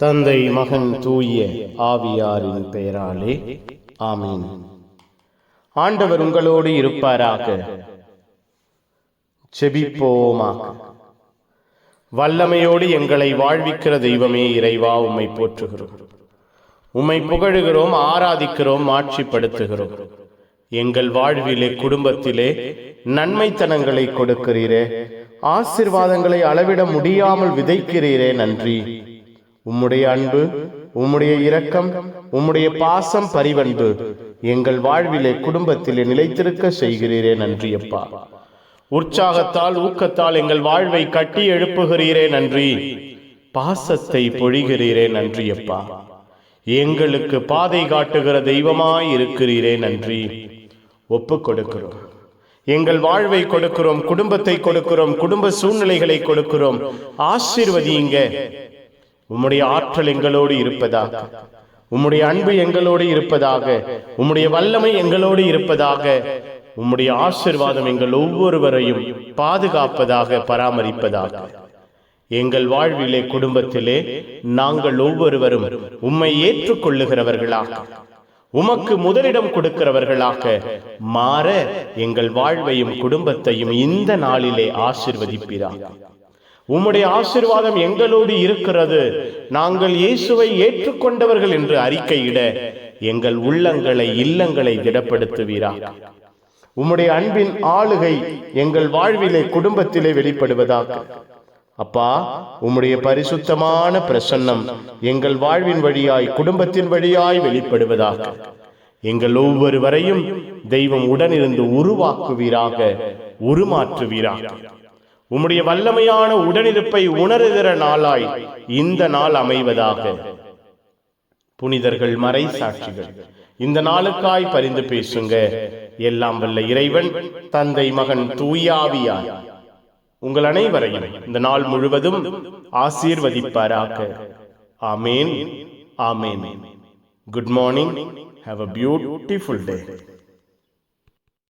தந்தை மகன் தூய ஆவியாரின் பெயராலே ஆமீன். ஆண்டவர் உங்களோடு இருப்பாராக. செபிப்போமாக. வல்லமையோடு எங்களை வாழ்விக்கிற தெய்வமே இறைவா உம்மை போற்றுகிறோம். உம்மை புகழுகிறோம் ஆராதிக்கிறோம் ஆட்சிப்படுத்துகிறோம். எங்கள் வாழ்விலே குடும்பத்திலே நன்மைத்தனங்களை கொடுக்கிறீரே. ஆசிர்வாதங்களை அளவிட முடியாமல் விதைக்கிறீரே நன்றி. உம்முடைய அன்பு உம்முடைய இரக்கம் உம்முடைய பாசம் பரிவன்பு எங்கள் வாழ்விலே குடும்பத்திலே நிலைத்திருக்க செய்கிறீரே நன்றி அப்பா உற்சாகத்தால் ஊக்கத்தால் எங்கள் வாழ்வை கட்டி எழுப்புகிறீரே நன்றி. பாசத்தை பொழிகிறீரே நன்றி அப்பா எங்களுக்கு பாதை காட்டுகிற தெய்வமாய் இருக்கிறீரே நன்றி. ஒப்பு கொடுக்கிறோம். எங்கள் வாழ்வை கொடுக்கிறோம் குடும்பத்தை கொடுக்கிறோம் குடும்ப சூழ்நிலைகளை கொடுக்கிறோம். ஆசீர்வதிங்க உம்முடைய ஆற்றல் எங்களோடு இருப்பதாக உம்முடைய அன்பு எங்களோடு இருப்பதாக உம்முடைய வல்லமை எங்களோடு இருப்பதாக உம்முடைய ஆசிர்வாதம் எங்கள் ஒவ்வொருவரையும் பாதுகாப்பதாக பராமரிப்பதாக. எங்கள் வாழ்விலே குடும்பத்திலே நாங்கள் ஒவ்வொருவரும் உம்மை ஏற்றுக்கொள்ளுகிறவர்களாக உமக்கு முதலிடம் கொடுக்கிறவர்களாக மாற எங்கள் வாழ்வையும் குடும்பத்தையும் இந்த நாளிலே ஆசிர்வதிப்பீராக. உம்முடைய ஆசிர்வாதம் எங்களோடு இருக்கிறது. நாங்கள் இயேசுவை ஏற்றுக்கொண்டவர்கள் என்று அறிக்கையிட எங்கள் உள்ளங்களை இல்லங்களை திடப்படுத்துவீரா. உம்முடைய அன்பின் ஆளுகை எங்கள் வாழ்விலே குடும்பத்திலே வெளிப்படுவதாக. அப்பா உம்முடைய பரிசுத்தமான பிரசன்னம் எங்கள் வாழ்வின் வழியாய் குடும்பத்தின் வழியாய் வெளிப்படுவதாக. எங்கள் ஒவ்வொருவரையும் தெய்வம் உடனிருந்து உருவாக்குவீராக உருமாற்றுவீராக. உம்முடைய வல்லமையான உடனிருப்பை உணருகிற நாளாய் இந்த நாள் அமைவதாக. புனிதர்கள் மறை சாட்சிகள். இந்த நாளுக்காய் பரிந்து பேசுங்க. எல்லாம் வல்ல இறைவன் தந்தை மகன் தூயாவியார் உங்கள் அனைவரையும் இந்த நாள் முழுவதும் ஆசீர்வதிப்பாராக. ஆமேன். ஆமேன். Good morning have a beautiful day